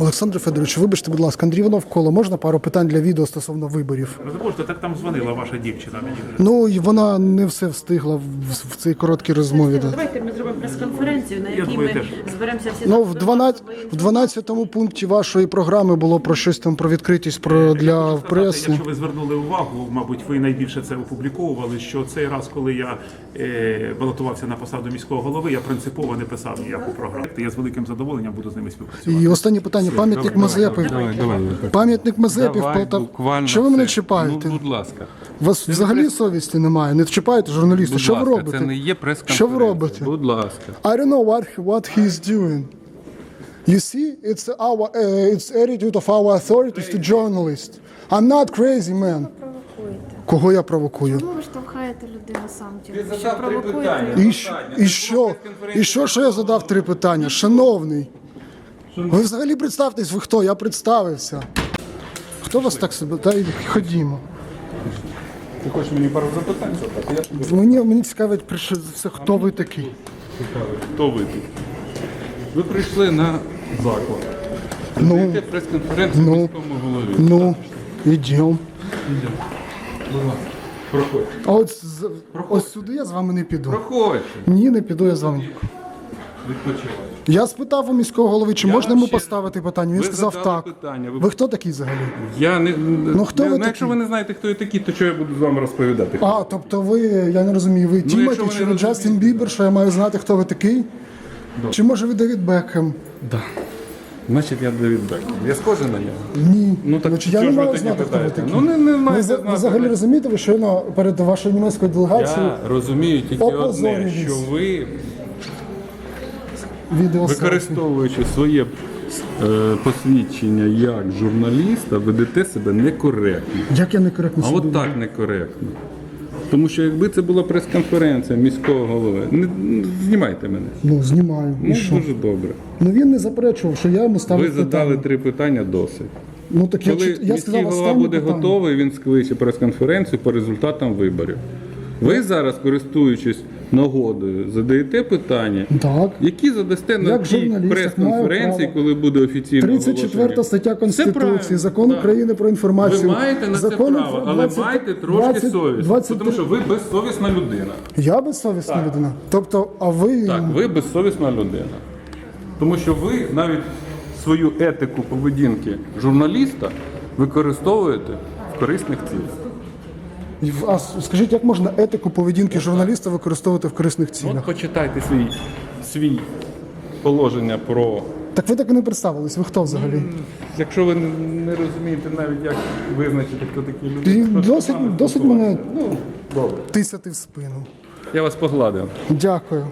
Олександр Федорович, вибачте, будь ласка, Андрій Навколо, можна пару питань для відео стосовно виборів? Ви забудьте, так там дзвонила ваша дівчина мені. вже. Ну і вона не все встигла в, в цій короткій розмові. Да. Давайте ми зробимо прес-конференцію, на якій думаю, ми теж. зберемося всі Ну, в 12, в 12 пункті вашої програми було про щось там про відкритість про для Хочу сказати, преси. Якщо ви звернули увагу, мабуть, ви найбільше це опубліковували, що цей раз, коли я е, балотувався на посаду міського голови, я принципово не писав ніяку програму. Я з великим задоволенням буду з ними співпрацювати. І останнє питання: пам'ятник Мазепи. Давай, давай. Пам'ятник Мазепі в Давай, Полтаві. буквально Що ви мене це. чіпаєте? Ну, будь ласка. У вас взагалі совісті немає. Не чіпаєте журналіста. Будь Що ви ласка, робите? Це не є прес-конференція. Що ви робите? Будь ласка. I don't know what what he's doing. You see, it's our uh, it's attitude of our authorities to journalists. I'm not crazy, man. Кого я провокую? Чому ви штовхаєте людину сам тільки? Що задав три провокуєте питання. І, і що? І що, що я задав три питання? Шановний. Ви взагалі представтесь, ви хто? Я представився. Хто вас так себе? Та й ходімо. Ти хочеш мені пару запитань задати? Я Мені, мені цікавить, прийшли все, хто ви такий. Хто ви тут? Ви прийшли на заклад. Ну. Даєте прес-конференцію Ну. міському голові. Ну, ідемо. Будь ласка, проходьте. А от з- ось сюди я з вами не піду. Проходьте. Ні, не піду я з вами. Відпочивайте. Я спитав у міського голови, чи Я можна йому ще- поставити питання. Він Ви сказав задали так. питання. Ви- Ви хто такий взагалі? Я не ну, хто ви ну, такі? якщо ви не знаєте, хто я такий, то що я буду з вами розповідати? А, тобто ви, я не розумію, ви Тімоті ви чи не ви Джастін розумієте. Бібер, що я маю знати, хто ви такий? Чи може ви Девід Бекхем? Да. Значить, я Девід Бекхем. Я схожий на нього. Ні. Ну так Значить, я не ж ви маю тоді знати, хто ви питаєте? такий. Ну не, не Ви, маєте за- ви знати. взагалі розумієте, ви щойно перед вашою німецькою делегацією Я розумію тільки одне, що ви, відео використовуючи своє е, посвідчення як журналіста, ведете себе некоректно. Як я некоректно А себе от так некоректно. Тому що якби це була прес-конференція міського голови, не, не знімайте мене. Ну, знімаю. І Ну, що? дуже добре. Ну він не заперечував, що я йому ставив Ви задали питання. три питання досить. Ну так я, Коли чит- я міський сказав голова останнє буде питання. готовий, він скличе прес-конференцію по результатам виборів. Ви зараз, користуючись нагодою, задаєте питання, Так. які задасте на Як тій журналіст, прес-конференції, маю право. коли буде офіційно 34 оголошення. стаття Конституції, правильно, закон так. України про інформацію. Ви маєте на це Закон право, але 20 майте трошки 20 совісті, 23 тому що ви безсовісна людина. Я безсовісна людина. Тобто, а ви Так, ви безсовісна людина. Тому що ви навіть свою етику поведінки журналіста використовуєте в корисних цілях. А скажіть, як можна етику поведінки журналіста використовувати в корисних От цілях? почитайте свій, свій положення про. Так ви так і не представились. Ви хто взагалі? Якщо ви не розумієте навіть, як визначити, хто такі люди, то з Досить, вами досить спілкуватися. мене Ну, добре. тисяти в спину. Я вас погладив. Дякую.